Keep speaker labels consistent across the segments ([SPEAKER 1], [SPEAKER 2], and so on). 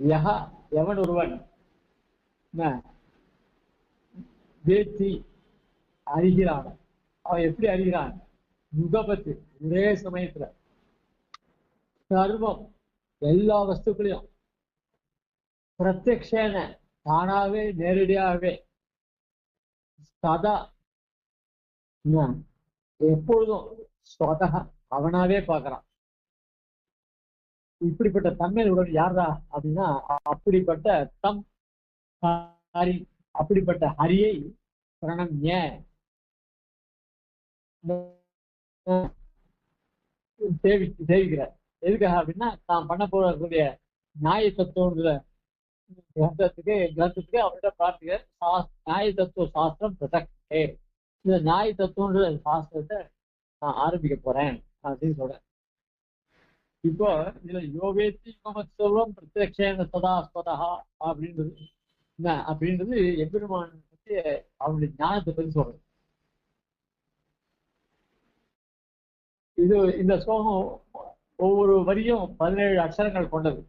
[SPEAKER 1] யஹ எவன் ஒருவன்? என்ன, வேத்தி அறிகிறான். அவன் எப்படி அறிகிறான்? யுகபத்து ஒரே சமயத்துல. சர்வம் எல்லா வஸ்துக்களையும். பிரத்யக்ஷேன தானாவே நேரடியாகவே. சதா எப்பொழுதும் அவனாவே பார்க்கறான். இப்படிப்பட்ட தன்மையுடன் யாரா அப்படின்னா அப்படிப்பட்ட தம் ஹரி அப்படிப்பட்ட ஹரியை பிரணம்ய சேவி சேவிக்கிறார். எதுக்காக அப்படின்னா தான் பண்ண போறக்கூடிய நியாய தத்துவங்கிற கிரந்தத்துக்கு கிரந்தத்துக்கு அவர்கிட்ட பிரார்த்திக்கிற நியாய தத்துவ சாஸ்திரம் பிரசக்தே இந்த நியாய தத்துவன்ற சாஸ்திரத்தை நான் ஆரம்பிக்க போறேன் அப்படின்னு சொல்றேன். இப்போ இதுல யோகேத்தி மமத்சவம் பிரத்யக்ஷேன சதாஸ்பதா அப்படின்றது. என்ன? அப்படின்றது எம்பெருமான் பத்தி அவனுடைய ஞானத்தை பத்தி சொல்றது. இது இந்த ஸ்லோகம் ஒவ்வொரு வரியும் பதினேழு அக்ஷரங்கள் கொண்டது.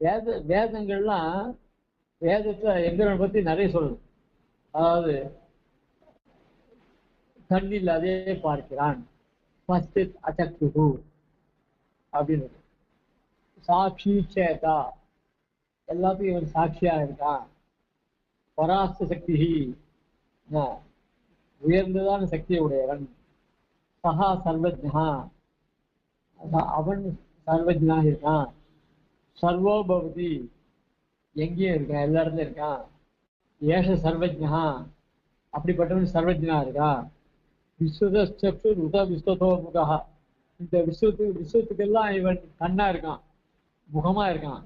[SPEAKER 1] வேத வேதங்கள்லாம் வேதத்துல எந்திரனை பத்தி நிறைய சொல்லுது. அதாவது கண்ணில் அதே பார்க்கிறான். மஸ்தித் அச்சக்துகு அப்படின்னு. சாட்சி சேதா. எல்லாத்தையும் இவன் சாட்சியாக இருக்கான். பராஸ்த சக்தி உயர்ந்ததான சக்தியை உடையவன். சஹா சர்வஜா அவன் சர்வஜனாக இருக்கான். சர்வோபவதி. எங்கேயும் இருக்கான் எல்லா இடத்துலையும் இருக்கான். ஏஷ சர்வஜா அப்படிப்பட்டவன் சர்வஜனா இருக்கான் விஸ்வதச்சு விஸ்வதோமுகா இந்த விஸ்வத்துக்கு விஸ்வத்துக்கெல்லாம் இவன் கண்ணா இருக்கான் முகமா இருக்கான்.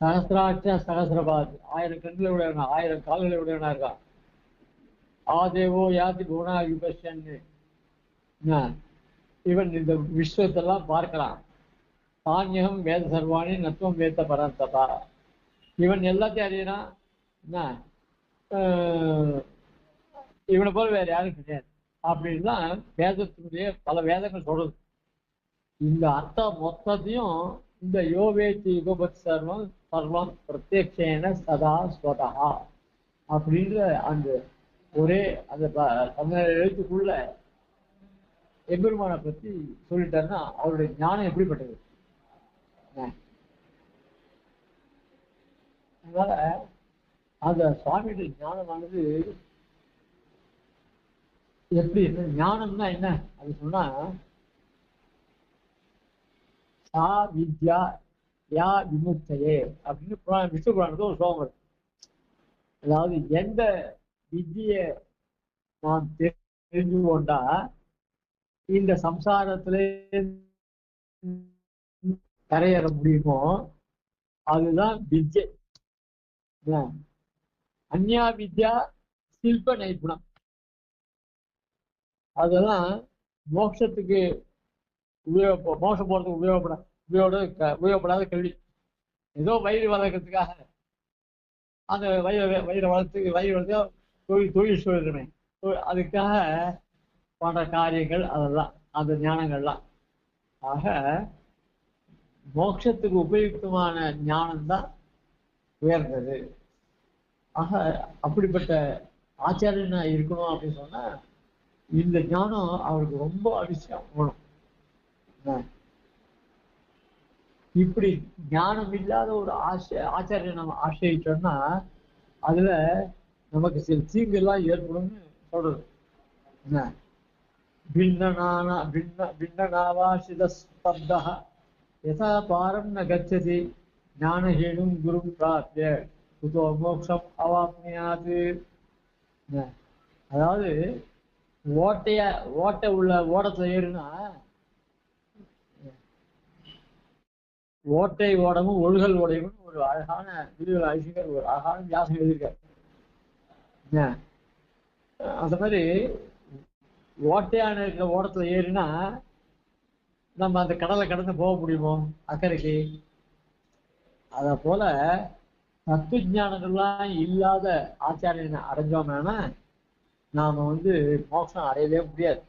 [SPEAKER 1] சகசிராட்ச சகசிரபாத். ஆயிரம் கண்களை உடையவனா ஆயிரம் கால்களை உடையவனா இருக்கான். ஆதேவோ யாதி குணா விபஷன்னு இவன் இந்த விஸ்வத்தெல்லாம் பார்க்கலாம் தானியகம் வேத சர்வாணி நத்துவம் வேத பரந்ததா. இவன் எல்லாத்தையும் அறியறான். என்ன இவனை போல வேற யாரும் கிடையாது. அப்படின்லாம் வேதத்தினுடைய பல வேதங்கள் சொல்றது. இந்த அர்த்தம் மொத்தத்தையும் இந்த யோவேத்தி யுகபத் சர்வம் சர்வம் பிரத்யக்ஷேன சதா ஸ்வதா அப்படின்ற அந்த ஒரே அந்த தமிழ் எழுத்துக்குள்ள எம்பெருமானை பத்தி சொல்லிட்டாருன்னா அவருடைய ஞானம் எப்படிப்பட்டது? அதனால அந்த சுவாமியுடைய ஞானமானது எப்படி என்ன ஞானம்னா என்ன? அது சொன்னா சா வித்யா யா விமுக்தையே அப்படின்னு புராண விஷ்ணு புராணத்துல ஒரு சோகம் இருக்கு. அதாவது எந்த வித்தியை நாம் தெரிஞ்சு கொண்டா இந்த சம்சாரத்துல கரையேற முடியுமோ அதுதான் வித்யை. அந்யா வித்யா சில்ப நைபுணம். அதெல்லாம் மோட்சத்துக்கு உபயோக மோசம் போகிறதுக்கு உபயோகப்பட உபயோக உபயோகப்படாத கல்வி ஏதோ வயிறு வளர்க்கறதுக்காக. அந்த வயிறு வயிறு வளர்த்து வயிறு வளர்த்து தொழில் தொழில் சொல்லிடுமே அதுக்காக பண்ற காரியங்கள் அதெல்லாம் அந்த ஞானங்கள்லாம். ஆக மோட்சத்துக்கு உபயுக்தமான ஞானம்தான் உயர்ந்தது. ஆக அப்படிப்பட்ட ஆச்சாரியனா இருக்கணும் அப்படின்னு சொன்னா இந்த ஞானம் அவருக்கு ரொம்ப அவசியம் வேணும் இப்படி ஞானம் இல்லாத ஒரு ஆசை ஆச்சாரிய நம்ம ஆசிரியச்சோம்னா அதுல நமக்கு சில தீங்கு எல்லாம் ஏற்படும்னு சொல்றது. என்ன பின்னனான பின்ன பின்னனாவாசித ஸ்தப்தா யதா பாரம் ந கச்சதி ஞானஹீனும் குரும் பிராப்திய குதோ மோக்ஷம் அவாப்னியாது. அதாவது ஓட்டைய ஓட்டை உள்ள ஓடத்துல ஏறுனா ஓட்டை ஓடமும் ஒழுகல் ஓடையும் ஒரு அழகான விரிவுரை ஐசிகர் ஒரு அழகான வியாசம் எழுதியிருக்காரு. அந்த மாதிரி ஓட்டையான இருக்கிற ஓடத்துல ஏறினா நம்ம அந்த கடலை கடந்து போக முடியுமோ அக்கறைக்கு? அத போல தத்துவ ஞானங்கள்லாம் இல்லாத ஆச்சாரியனை அடைஞ்சோம்னா நாம வந்து மோட்சம் அடையவே முடியாது.